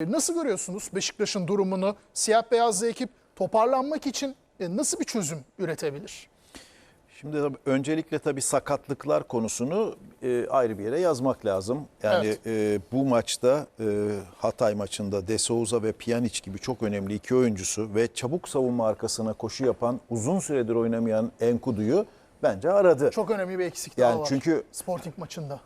E, Nasıl görüyorsunuz Beşiktaş'ın durumunu? Siyah beyazlı ekip toparlanmak için e, nasıl bir çözüm üretebilir? Şimdi tabii öncelikle tabii sakatlıklar konusunu e, ayrı bir yere yazmak lazım. Yani Evet. e, bu maçta e, Hatay maçında De Souza ve Pjanic gibi çok önemli iki oyuncusu ve çabuk savunma arkasına koşu yapan uzun süredir oynamayan Enkudu'yu bence aradı. Çok önemli bir eksik Yani var. çünkü- Sporting maçında.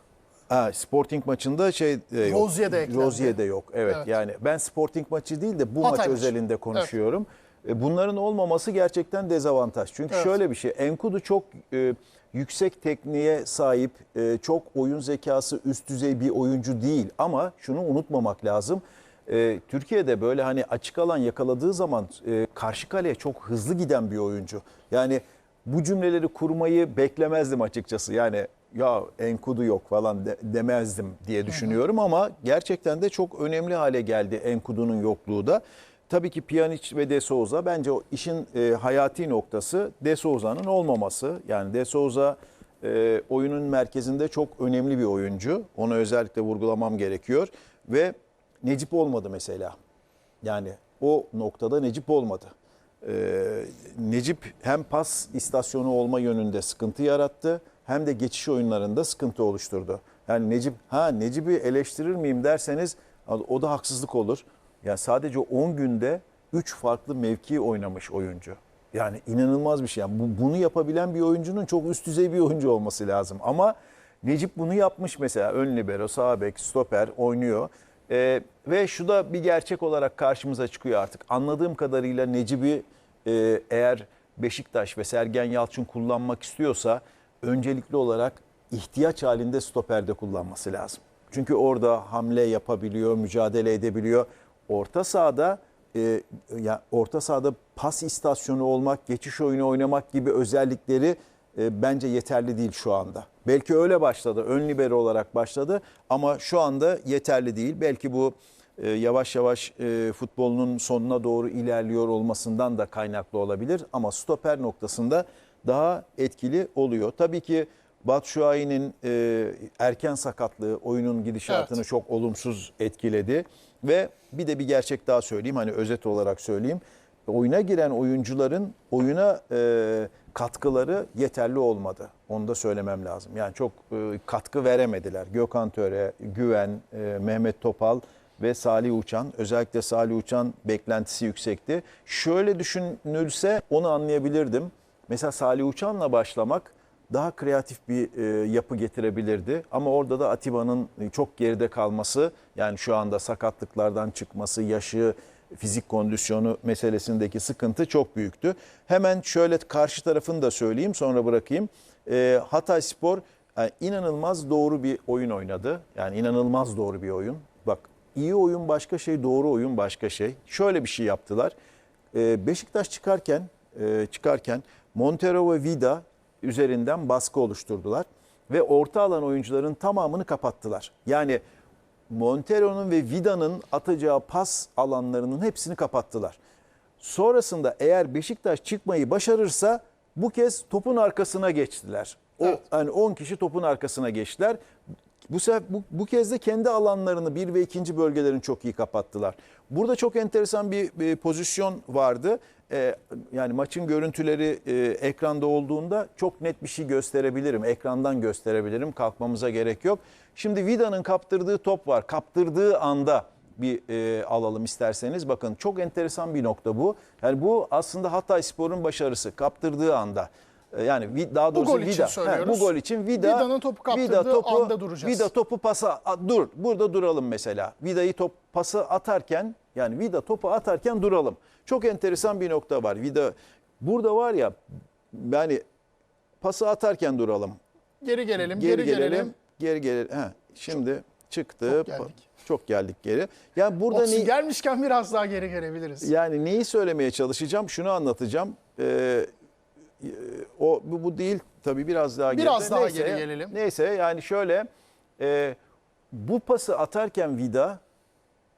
Ha, Sporting maçında şey e, yok. Rozier de eklendi. Rozier de yok. Evet, Evet. yani ben Sporting maçı değil de bu Hatay maç maçı. özelinde konuşuyorum. E, Bunların olmaması gerçekten dezavantaj. Çünkü Evet. şöyle bir şey. Enkudu çok e, yüksek tekniğe sahip, e, çok oyun zekası üst düzey bir oyuncu değil ama şunu unutmamak lazım. E, Türkiye'de böyle hani açık alan yakaladığı zaman e, karşı kaleye çok hızlı giden bir oyuncu. Yani bu cümleleri kurmayı beklemezdim açıkçası. Yani ya Enkudu yok falan de- demezdim diye düşünüyorum ama gerçekten de çok önemli hale geldi Enkudu'nun yokluğu da. Tabii ki Pjanic ve De Souza bence o işin e, hayati noktası De Souza'nın olmaması. Yani De Souza e, oyunun merkezinde çok önemli bir oyuncu. Onu özellikle vurgulamam gerekiyor ve Necip olmadı mesela. Yani o noktada Necip olmadı. Ee, Necip hem pas istasyonu olma yönünde sıkıntı yarattı hem de geçiş oyunlarında sıkıntı oluşturdu. Yani Necip ha Necip'i eleştirir miyim derseniz o da haksızlık olur. Yani sadece 10 günde 3 farklı mevki oynamış oyuncu. Yani inanılmaz bir şey. Yani bu, bunu yapabilen bir oyuncunun çok üst düzey bir oyuncu olması lazım. Ama Necip bunu yapmış mesela. Ön libero, sağ bek, stoper oynuyor. Ee, ve şu da bir gerçek olarak karşımıza çıkıyor artık. Anladığım kadarıyla Necip'i e, eğer Beşiktaş ve Sergen Yalçın kullanmak istiyorsa öncelikli olarak ihtiyaç halinde stoperde kullanması lazım. Çünkü orada hamle yapabiliyor, mücadele edebiliyor. Orta sahada e, ya orta sahada pas istasyonu olmak, geçiş oyunu oynamak gibi özellikleri e, bence yeterli değil şu anda. Belki öyle başladı, ön libero olarak başladı ama şu anda yeterli değil. Belki bu e, yavaş yavaş e, futbolunun sonuna doğru ilerliyor olmasından da kaynaklı olabilir ama stoper noktasında daha etkili oluyor. Tabii ki Batshuayi'nin e, erken sakatlığı oyunun gidişatını Evet. çok olumsuz etkiledi ve bir de bir gerçek daha söyleyeyim hani özet olarak söyleyeyim. Oyuna giren oyuncuların oyuna e, katkıları yeterli olmadı. Onu da söylemem lazım. Yani çok e, katkı veremediler. Gökhan Töre, Güven, e, Mehmet Topal ve Salih Uçan. Özellikle Salih Uçan beklentisi yüksekti. Şöyle düşünülse onu anlayabilirdim. Mesela Salih Uçan'la başlamak daha kreatif bir e, yapı getirebilirdi. Ama orada da Atiba'nın çok geride kalması, yani şu anda sakatlıklardan çıkması, yaşı, fizik kondisyonu meselesindeki sıkıntı çok büyüktü. Hemen şöyle karşı tarafını da söyleyeyim sonra bırakayım. E, Hatay Spor yani inanılmaz doğru bir oyun oynadı. Yani inanılmaz doğru bir oyun. Bak iyi oyun başka şey, doğru oyun başka şey. Şöyle bir şey yaptılar. E, Beşiktaş çıkarken e, çıkarken Montero ve Vida üzerinden baskı oluşturdular ve orta alan oyuncuların tamamını kapattılar. Yani Montero'nun ve Vida'nın atacağı pas alanlarının hepsini kapattılar. Sonrasında eğer Beşiktaş çıkmayı başarırsa bu kez topun arkasına geçtiler. O Evet. yani 10 kişi topun arkasına geçtiler. Bu bu, bu kez de kendi alanlarını bir ve ikinci bölgelerini çok iyi kapattılar. Burada çok enteresan bir, bir pozisyon vardı. Ee, yani maçın görüntüleri e, ekranda olduğunda çok net bir şey gösterebilirim. Ekrandan gösterebilirim. Kalkmamıza gerek yok. Şimdi Vida'nın kaptırdığı top var. Kaptırdığı anda bir e, alalım isterseniz. Bakın çok enteresan bir nokta bu. Yani bu aslında Hatay Spor'un başarısı. Kaptırdığı anda. E, Yani daha doğrusu gol için Vida. söylüyoruz. bu gol için Vida. Vida'nın topu kaptırdığı anda duracağız. Vida topu pasa a, dur. Burada duralım mesela. Vida'yı top pası atarken yani Vida topu atarken duralım. Çok enteresan bir nokta var. Vida burada var ya yani pası atarken duralım. Geri gelelim, Geri, gelelim. Geri gelelim. He, şimdi çıktı. çok geldik. Çok geldik geri. Yani burada Olsun, ne, gelmişken biraz daha geri gelebiliriz. yani neyi söylemeye çalışacağım? Şunu anlatacağım. Ee, o bu, bu değil tabii biraz daha Biraz geride. daha geri gelelim. Neyse yani şöyle e, bu pası atarken Vida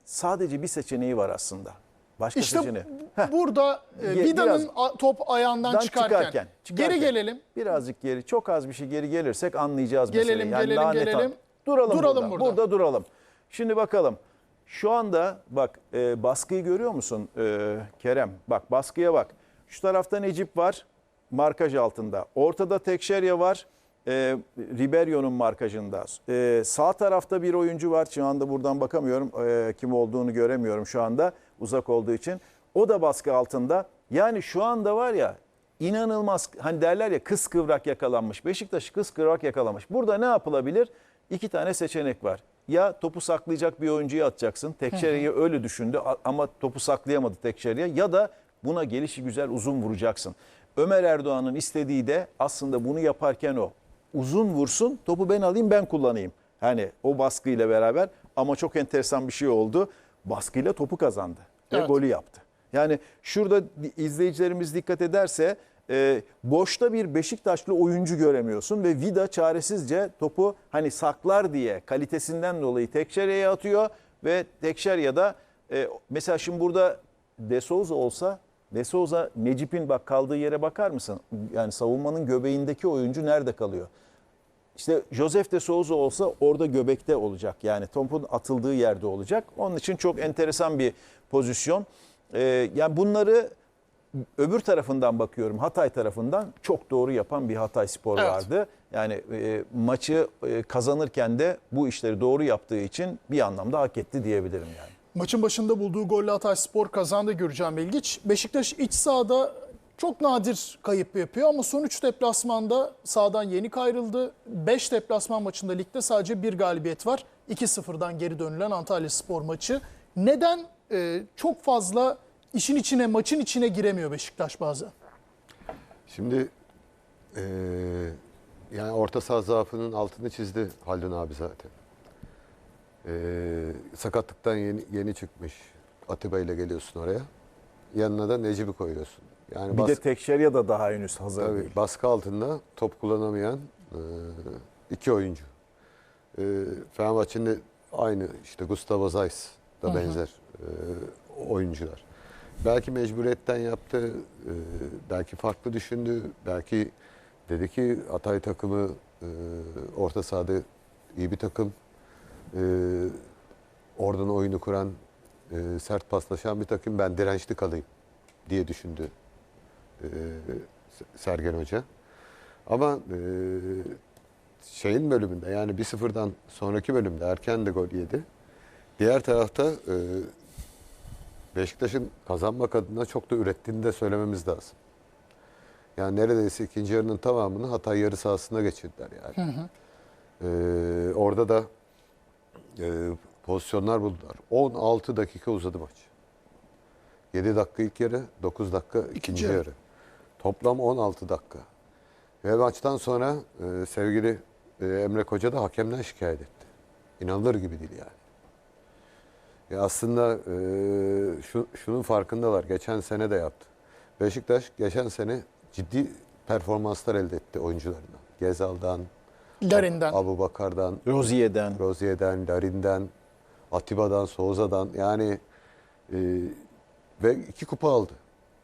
sadece bir seçeneği var aslında. Başka İşte seçeneği. Heh. burada e, Vida'nın top ayağından Dan çıkarken, çıkarken, çıkarken. geri gelelim. Birazcık geri, çok az bir şey geri gelirsek anlayacağız Gelelim, meseleyi. Yani gelelim, gelelim. an- Duralım, Duralım burada. burada. Burada duralım. Şimdi bakalım. Şu anda bak e, baskıyı görüyor musun e, Kerem? Bak baskıya bak. Şu tarafta Necip var markaj altında. Ortada Tekşerya var. E, Riberio'nun markajında. E, sağ tarafta bir oyuncu var. Şu anda buradan bakamıyorum. E, kim olduğunu göremiyorum şu anda uzak olduğu için. O da baskı altında. Yani şu anda var ya inanılmaz hani derler ya kız kıvrak yakalanmış. Beşiktaş kız kıvrak yakalamış. Burada ne yapılabilir? İki tane seçenek var. Ya topu saklayacak bir oyuncuyu atacaksın. Tekşeri'yi öyle düşündü ama topu saklayamadı Tekşeri'ye. Ya da buna gelişi güzel uzun vuracaksın. Ömer Erdoğan'ın istediği de aslında bunu yaparken o. Uzun vursun topu ben alayım ben kullanayım. Hani o baskıyla beraber ama çok enteresan bir şey oldu. Baskıyla topu kazandı ve Evet. golü yaptı. Yani şurada izleyicilerimiz dikkat ederse e, boşta bir Beşiktaşlı oyuncu göremiyorsun ve Vida çaresizce topu hani saklar diye kalitesinden dolayı Tekşerya'ya atıyor ve Tekşerya da e, mesela şimdi burada De Souza olsa De Souza Necip'in bak kaldığı yere bakar mısın? Yani savunmanın göbeğindeki oyuncu nerede kalıyor? İşte Josef de Souza olsa orada göbekte olacak. Yani topun atıldığı yerde olacak. Onun için çok enteresan bir pozisyon. Ee, yani bunları öbür tarafından bakıyorum. Hatay tarafından çok doğru yapan bir Hatay Spor Evet. vardı. Yani e, maçı e, kazanırken de bu işleri doğru yaptığı için bir anlamda hak etti diyebilirim yani. Maçın başında bulduğu golle Hatay Spor kazandı Gürcan Bilgiç. Beşiktaş iç sahada çok nadir kayıp yapıyor ama son 3 deplasmanda sahadan yenik ayrıldı. 5 deplasman maçında ligde sadece bir galibiyet var. 2-0'dan geri dönülen Antalya Spor maçı. Neden e, çok fazla işin içine, maçın içine giremiyor Beşiktaş bazen? Şimdi eee, yani orta saha zaafının altını çizdi Haldun abi zaten. Eee, sakatlıktan yeni, yeni çıkmış Atiba ile geliyorsun oraya. Yanına da Necip'i koyuyorsun. Yani Bir de Tekşerya da daha henüz hazır tabii, değil. baskı altında top kullanamayan eee, iki oyuncu. Eee Fenerbahçe'nin de aynı işte Gustavo Zayis da benzer eee, oyuncular. Belki mecburiyetten yaptı, eee, belki farklı düşündü, belki dedi ki Atay takımı eee, orta sahada iyi bir takım. Eee, oradan oyunu kuran, eee, sert paslaşan bir takım. Ben dirençli kalayım diye düşündü eee, Sergen Hoca. Ama eee, şeyin bölümünde yani 1-0'dan sonraki bölümde erken de gol yedi. Diğer tarafta eee, Beşiktaş'ın kazanmak adına çok da ürettiğini de söylememiz lazım. Yani neredeyse ikinci yarının tamamını Hatay yarı sahasında geçirdiler yani. Eee, orada da eee, pozisyonlar buldular. 16 dakika uzadı maç. 7 dakika ilk yarı, 9 dakika ikinci, yarı. yarı. Toplam 16 dakika. Ve maçtan sonra e, sevgili e, Emre Koca da hakemden şikayet etti. İnanılır gibi değil yani. Ya aslında e, şu, şunun farkındalar. Geçen sene de yaptı. Beşiktaş geçen sene ciddi performanslar elde etti oyuncularından. Gezal'dan, Larin'den. Abu Bakar'dan, Rozier'den. Rozier'den, Larin'den, Atiba'dan, Souza'dan yani e, ve iki kupa aldı.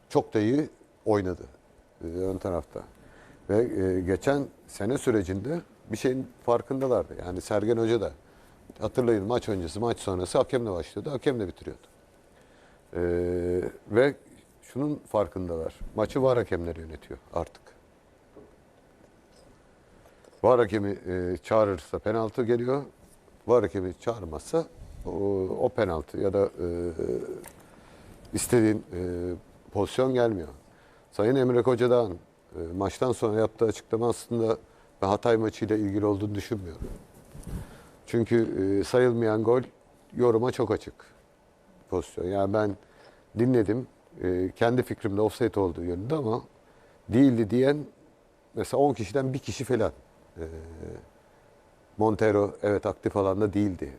Çok da iyi oynadı e, ön tarafta. Ve e, geçen sene sürecinde bir şeyin farkındalardı. Yani Sergen Hoca da hatırlayın maç öncesi, maç sonrası hakemle başlıyordu, hakemle bitiriyordu. E, ve şunun farkındalar. Maçı var hakemleri yönetiyor artık. Var hakemi e, çağırırsa penaltı geliyor. Var hakemi çağırmazsa o, o penaltı ya da e, istediğin e, pozisyon gelmiyor. Sayın Emre Koca'dan e, maçtan sonra yaptığı açıklama aslında ben Hatay maçıyla ilgili olduğunu düşünmüyorum. Çünkü e, sayılmayan gol yoruma çok açık pozisyon. Yani ben dinledim. E, kendi fikrimde offside olduğu yönünde ama değildi diyen mesela 10 kişiden bir kişi falan. E, Montero evet aktif alanda değildi.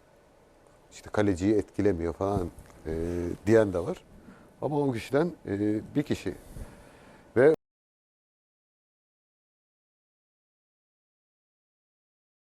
İşte kaleciyi etkilemiyor falan e, diyen de var. Ama 10 kişiden e, bir kişi